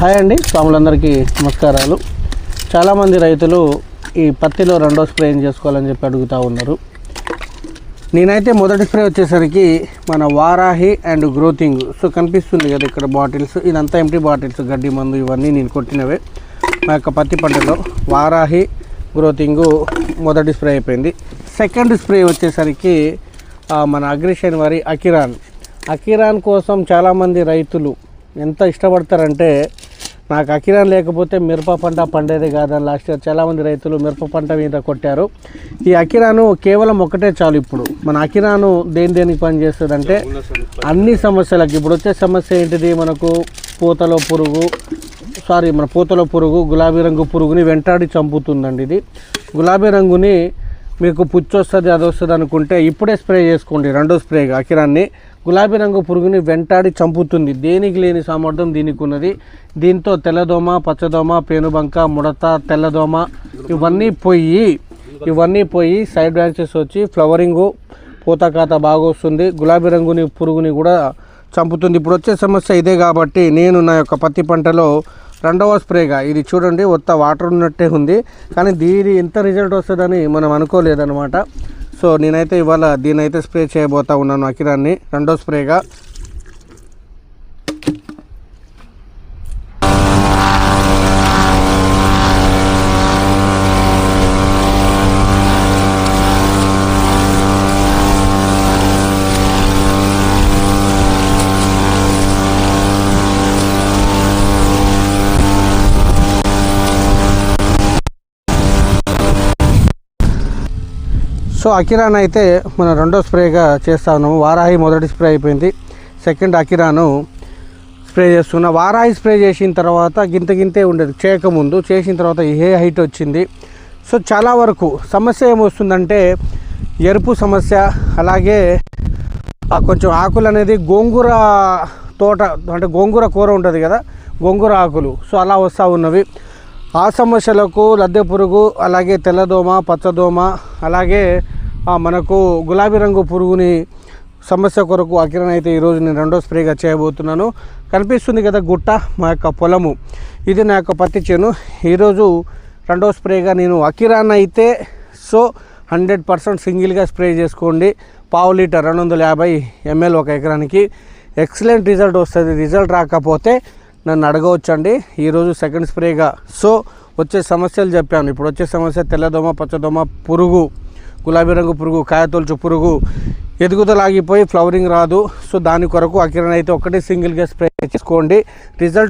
Hi అండి స్వాములందరికీ నమస్కారాలు. చాలామంది రైతులు ఈ పత్తిలో రెండో స్ప్రే ఏం చేసుకోవాలని చెప్పి అడుగుతూ ఉన్నారు. నేనైతే మొదటి స్ప్రే వచ్చేసరికి మన వారాహి అండ్ గ్రోతింగ్. సో కనిపిస్తుంది కదా ఇక్కడ బాటిల్స్. ఇదంతా ఎంటీ బాటిల్స్ గడ్డి మందు ఇవన్నీ నేను కొట్టినవే. మా యొక్క పత్తి పంటలో వారాహి గ్రోతింగు మొదటి స్ప్రే అయిపోయింది. సెకండ్ స్ప్రే వచ్చేసరికి మన అగ్రిషన్ వారి అకిరాన్. అకిరాన్ కోసం చాలామంది రైతులు ఎంత ఇష్టపడతారంటే నాకు అకిరాన్ లేకపోతే మిరప పంట పండేది కాదని లాస్ట్ ఇయర్ చాలామంది రైతులు మిరప పంట మీద కొట్టారు. ఈ అకిరాను కేవలం ఒకటే చాలు ఇప్పుడు. మన అకిరాను దేని దేనికి పని చేస్తుందంటే అన్ని సమస్యలకు ఇప్పుడు వచ్చే సమస్య ఏంటిది? మనకు పూతలో పురుగు సారీ మన పూతలో పురుగు గులాబీ రంగు పురుగుని వెంటాడి చంపుతుందండి ఇది. గులాబీ రంగుని మీకు పుచ్చొస్తుంది అది వస్తుంది అనుకుంటే ఇప్పుడే స్ప్రే చేసుకోండి రెండో స్ప్రేగా అకిరాన్ని. గులాబీ రంగు పురుగుని వెంటాడి చంపుతుంది. దేనికి లేని సామర్థ్యం దీనికి ఉన్నది దీంతో తెల్లదోమ పచ్చదోమ పేనుబంక ముడత తెల్లదోమ ఇవన్నీ పోయి ఇవన్నీ పోయి సైడ్ బ్రాంచెస్ వచ్చి ఫ్లవరింగు పూతకాత బాగా వస్తుంది గులాబీ రంగుని పురుగుని కూడా చంపుతుంది. ఇప్పుడు వచ్చే సమస్య ఇదే కాబట్టి నేను నా యొక్క పత్తి పంటలో రెండవ స్ప్రేగా. ఇది చూడండి ఒత్త వాటర్ ఉన్నట్టే ఉంది. కానీ దీని ఎంత రిజల్ట్ వస్తుందని మనం అనుకోలేదన్నమాట. సో నేనైతే ఇవాళ దీనైతే స్ప్రే చేయబోతా ఉన్నాను అకిరాన్ని రెండో స్ప్రేగా. సో అకిరాన్ అయితే మనం రెండో స్ప్రేగా చేస్తా ఉన్నాము వారాహి మొదటి స్ప్రే అయిపోయింది. సెకండ్ అకిరాను స్ప్రే చేస్తున్నా. వారాహి స్ప్రే చేసిన తర్వాత గింత గింతే ఉండేది. చేయకముందు చేసిన తర్వాత ఏ హైట్ వచ్చింది. సో చాలా వరకు సమస్య ఏమొస్తుందంటే ఎరుపు సమస్య అలాగే కొంచెం ఆకులు అనేది గోంగూర తోట అంటే గోంగూర కూర ఉంటుంది కదా గోంగూర ఆకులు. సో అలా వస్తూ ఉన్నవి. ఆ సమస్యలకు లద్దె పురుగు అలాగే తెల్లదోమ పచ్చదోమ అలాగే మనకు గులాబీ రంగు పురుగుని సమస్య కొరకు అకిరణ అయితే ఈరోజు నేను రెండో స్ప్రేగా చేయబోతున్నాను. కనిపిస్తుంది కదా గుట్ట మా యొక్క పొలము. ఇది నా యొక్క పత్తి చేను. ఈరోజు రెండో స్ప్రేగా నేను అకిరాన్ అయితే సో హండ్రెడ్ పర్సెంట్ సింగిల్గా స్ప్రే చేసుకోండి. పావు లీటర్ రెండు వందల యాభై ఎంఎల్ ఒక ఎకరానికి. ఎక్సలెంట్ రిజల్ట్ వస్తుంది. రిజల్ట్ రాకపోతే నన్ను అడగవచ్చండి. ఈరోజు సెకండ్ స్ప్రేగా. సో వచ్చే సమస్యలు చెప్పాను. ఇప్పుడు వచ్చే సమస్య తెల్లదోమ పచ్చదోమ పురుగు. గులాబీ రంగు పురుగు కాయతొలుచు పురుగు ఎదుగుదలాగిపోయి ఫ్లవరింగ్ రాదు. సో దాని కొరకు అకిరణ అయితే ఒకటి సింగిల్గా స్ప్రే చేసుకోండి. రిజల్ట్